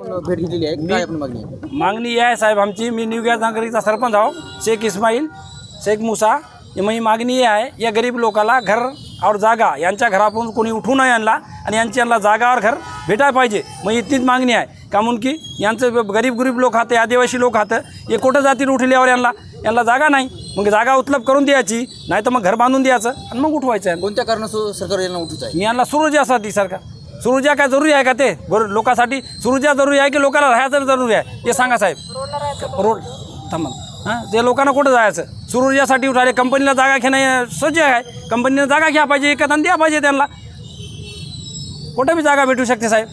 भेट घेतलेली आहे. काय आपण मागणी आहे? मागणी ही आहे साहेब आमची. मी न्यू गॅस नागरिकचा सरपंच आहो. शेख इस्माईल शेख मुसा. ही मागणी ही आहे या गरीब लोकाला घर और जागा यांच्या घरापासून कोणी उठू नये यांना आणि यांची यांना जागा और घर भेटायला पाहिजे. मग इतकीच मागणी आहे. का म्हणून की यांचं ब- गरीब गरीब लोक खातं आदिवासी लोक खातं हे कुठं जातील उठल्यावर यांना? यांना जागा नाही. मग जागा उपलब्ध करून द्यायची नाही तर मग घर बांधून द्यायचं आणि मग उठवायचं आहे. कोणत्या कारणास्तव सरकार यांना उठूच आहे? मी यांना सुरुजासाठी सरकार. सुरुजा काय जरुरी आहे का ते? लोकांसाठी सुरुजा जरुरी आहे की लोकांना राहायचं जरुरी आहे? ते सांगा साहेब. रोड थांबा. हां? ते लोकांना कुठं जायचं? सुरुजासाठी उठाले कंपनीला जागा घेणं सज्ज आहे. कंपनीला जागा घ्या पाहिजे एखादा द्या पाहिजे त्यांना. कुठं बी जागा भेटू शकते साहेब?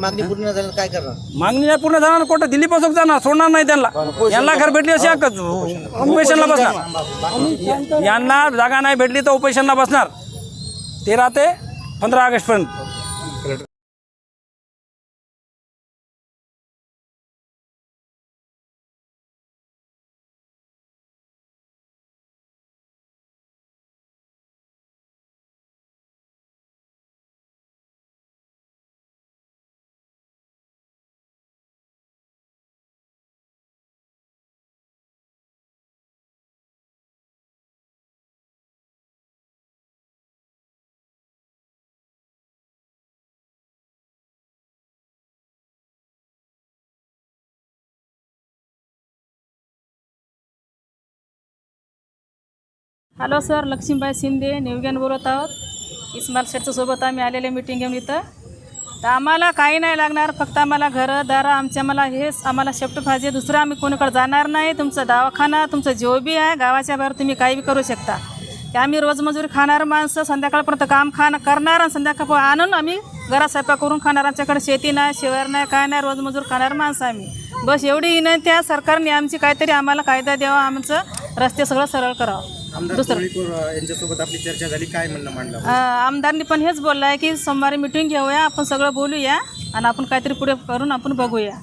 मागणी पूर्ण झाल्यानं काय करणार? मागणी नाही पूर्ण जाणार कुठं दिल्ली पासून जाणार? सोडणार नाही त्यांना. यांना घर भेटली अशी हक्कच उपेशनला बसणार. यांना जागा नाही भेटली तर उपेशनला बसणार. तेरा ते पंधरा ऑगस्टपर्यंत हॅलो सर लक्ष्मीबाई शिंदे निवग्यान बोलत आहोत. इस्माल शेठच्या सोबत आम्ही आलेले मीटिंग घेऊन इथं. तर आम्हाला काही नाही लागणार फक्त आम्हाला घरं दारा आमच्या आम्हाला हेच आम्हाला शेफ्ट पाहिजे दुसरं आम्ही कोणीकडे जाणार नाही. तुमचं दवाखाना तुमचं जो बी आहे गावाच्या बाहेर तुम्ही काही बी करू शकता. ते आम्ही रोजमजुरी खाणार माणसं संध्याकाळपर्यंत काम खाणं करणार आणि संध्याकाळ आणून आम्ही घरात स्वयंपाक करून खाणार. आमच्याकडे शेती नाही शिवार नाही काय नाही रोजमजूर खाणार माणसं आम्ही. बस एवढी विनंती आहे सरकारने आमची काहीतरी आम्हाला कायदा द्यावा आमचं रस्ते सगळं सरळ करावं. दुसरं. यांच्यासोबत आपली चर्चा झाली. काय म्हणणं मांडलं अ, आमदारनी पण हेच बोललं आहे की सोमवारी मिटिंग घेऊया आपण सगळं बोलूया आणि आपण काहीतरी पुढे करून आपण बघूया.